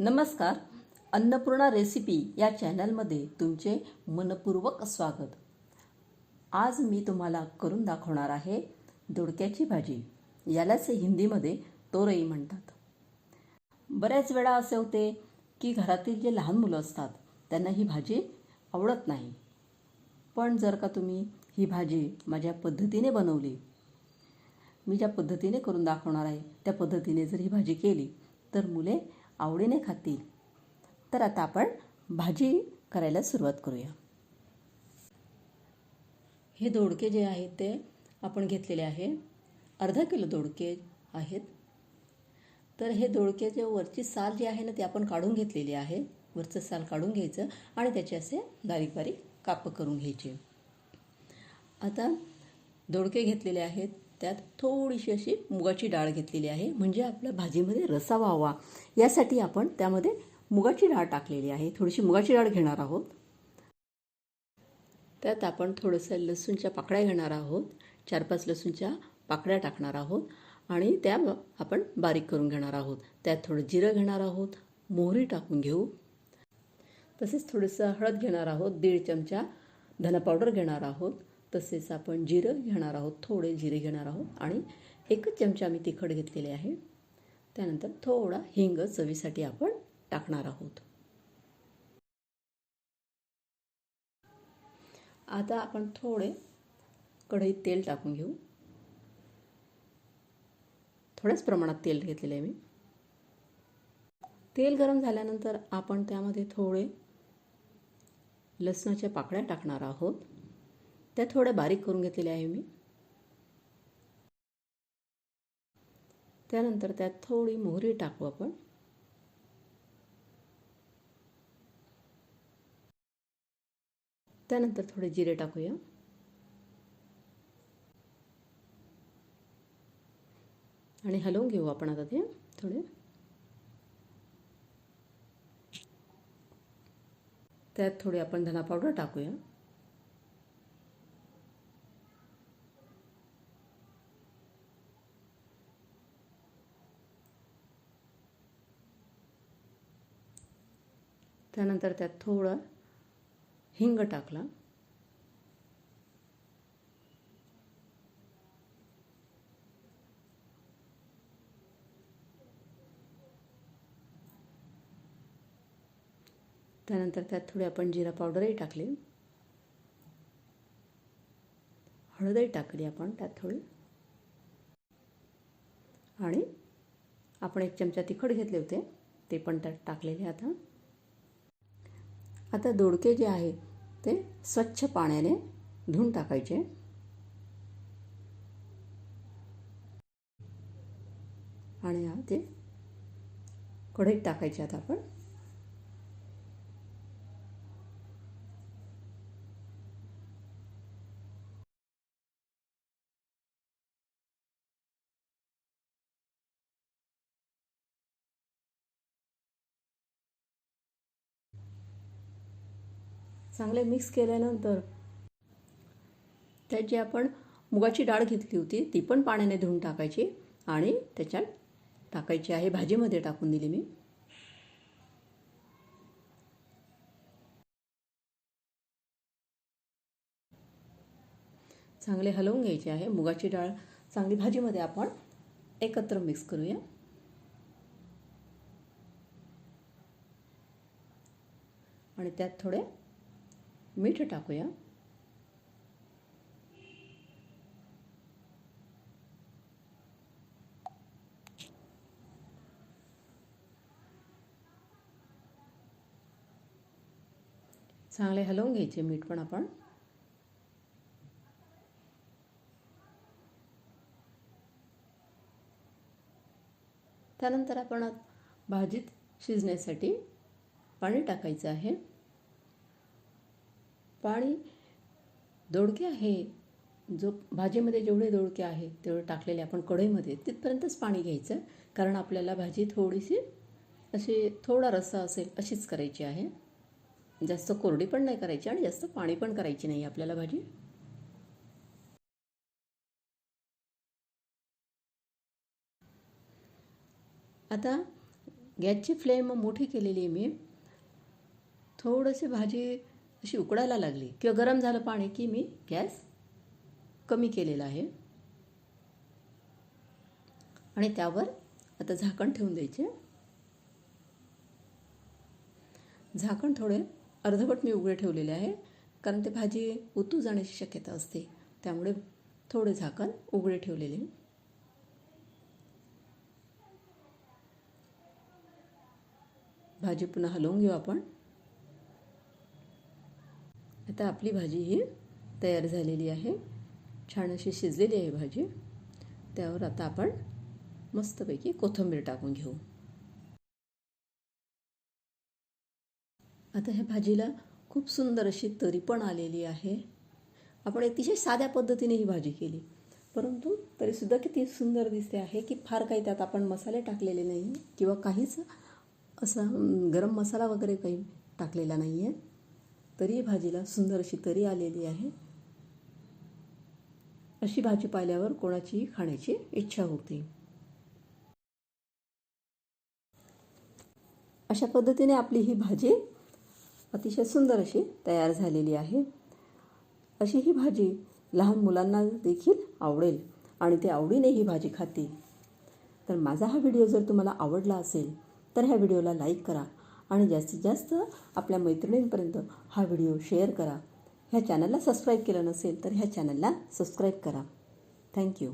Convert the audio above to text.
नमस्कार. अन्नपूर्णा रेसिपी या चॅनलमध्ये तुमचे मनपूर्वक स्वागत. आज मी तुम्हाला करून दाखवणार आहे दोडक्याची भाजी. यालाच हिंदीमध्ये तोरई म्हणतात. बऱ्याच वेळा असे होते की घरातील जे लहान मुलं असतात त्यांना ही भाजी आवडत नाही. पण जर का तुम्ही ही भाजी माझ्या पद्धतीने बनवली मी ज्या पद्धतीने करून दाखवणार आहे त्या पद्धतीने जर ही भाजी केली तर मुले आवडीने खातील. तर आता आपण भाजी करायला सुरुवात करूया. हे दोडके जे आहेत ते आपण घेतलेले आहे. अर्धा किलो दोडके आहेत. तर हे दोडक्याच्या वरची साल जी आहे ना ती आपण काढून घेतलेली आहे. वरचं साल काढून घ्यायचं आणि त्याचे असे बारीक बारीक काप करून घ्यायचे. आता दोडके घेतलेले आहेत. त्यात थोडीशी अशी मुगाची डाळ घेतलेली आहे. म्हणजे आपल्या भाजीमध्ये रसा व्हावा. यासाठी आपण त्यामध्ये मुगाची डाळ टाकलेली आहे. थोडीशी मुगाची डाळ घेणार आहोत. त्यात आपण थोडंसं लसूणच्या पाकळ्या घेणार आहोत. चार पाच लसूणच्या पाकळ्या टाकणार आहोत. आणि त्या आपण बारीक करून घेणार आहोत. त्यात थोडं जिरं घेणार आहोत. मोहरी टाकून घेऊ. तसेच थोडंसं हळद घेणार आहोत. दीड चमचा धना पावडर घेणार आहोत. तसेच आपण जिरं घेणार आहोत थोडे जिरे घेणार आहोत आणि एकच चमचा आम्ही तिखट घेतलेले आहे. त्यानंतर थोडा हिंग चवीसाठी आपण टाकणार आहोत. आता आपण थोडे कढईत तेल टाकून घेऊ. थोड्याच प्रमाणात तेल घेतलेले आहे मी. तेल गरम झाल्यानंतर आपण त्यामध्ये थोडे लसणाच्या पाकळ्या टाकणार आहोत. त्या थोड्या बारीक करून घेतलेल्या आहे मी. त्यानंतर त्यात थोडी मोहरी टाकू आपण. त्यानंतर थोडे जिरे टाकूया. आणि हलवून घेऊ आपण आता ते थोडे. त्यात थोडी आपण धना पावडर टाकूया. त्यानंतर त्यात थोडं हिंग टाकला. त्यानंतर त्यात थोडी आपण जिरा पावडरही टाकली. हळदही टाकली आपण त्यात थोडी. आणि आपण एक चमचा तिखट घेतले होते ते पण त्यात टाकलेले आता. आता दोडके जे आहे ते स्वच्छ पाण्याने धुवून टाकायचे. आणि ते कढईत टाकायचे आता आपण. चांगले मिक्स केल्यानंतर त्यात जी आपण मुगाची डाळ घेतली होती ती पण पाण्याने धुवून टाकायची आणि त्याच्यात टाकायची आहे भाजीमध्ये टाकून दिली मी. चांगले हलवून घ्यायचे आहे मुगाची डाळ चांगली भाजीमध्ये आपण एकत्र मिक्स करूया. आणि त्यात थोडे मीठ टाकूया. चांगले हलवून घ्यायचे मीठ पण आपण. त्यानंतर आपण भाजीत शिजण्यासाठी पाणी टाकायचं आहे. पाणी दोडके आहे. जो भाजीमध्ये जेवढे दोडके आहेत तेवढे टाकलेले आपण कढईमध्ये तिथपर्यंतच पाणी घ्यायचं. कारण आपल्याला भाजी थोडीशी अशी थोडा रस्सा असेल अशीच करायची आहे. जास्त कोरडी पण नाही करायची आणि जास्त पाणी पण करायची नाही आपल्याला भाजी. आता गॅसची फ्लेम मोठी केलेली आहे मी. थोडंशी भाजी अशी उकडायला लागली. किंवा गरम झालं पाणी की मी गॅस कमी केलेला आहे. आणि त्यावर आता झाकण ठेवून द्यायचे. झाकण थोडे अर्धवट मी उघडे ठेवलेले आहे. कारण ते भाजी उतू जाण्याची शक्यता असते. त्यामुळे थोडे झाकण उघडे ठेवलेले. भाजी पुन्हा हलवून घेऊ आपण. आता आपली भाजी ही तयार झालेली आहे. छान अशी शिजलेली आहे भाजी. त्यावर आता आपण मस्तपैकी कोथिंबीर टाकून घेऊ. आता ह्या भाजीला खूप सुंदर अशी तरी पण आलेली आहे. आपण अतिशय साध्या पद्धतीने ही भाजी केली. परंतु तरीसुद्धा किती सुंदर दिसते आहे की फार काही त्यात आपण मसाले टाकलेले नाही किंवा काहीच असा गरम मसाला वगैरे काही टाकलेला नाही आहे तरी भाजीला सुंदर अशी तरी आलेली आहे. अशी भाजी पाहिल्यावर कोणाची खाण्याची इच्छा होते? अशा पद्धतीने आपली ही भाजी अतिशय सुंदर अशी तयार झालेली आहे. अशी ही भाजी लहान मुलांना देखील आवडेल आणि ते आवडीने ही भाजी खातील. तर माझा हा व्हिडिओ जर तुम्हाला आवडला असेल तर ह्या व्हिडिओला लाईक करा आणि जास्तीत जास्त आपल्या मैत्रिणींपर्यंत हा व्हिडिओ शेअर करा. ह्या चॅनलला सबस्क्राईब केलं नसेल तर ह्या चॅनलला सबस्क्राईब करा. थँक्यू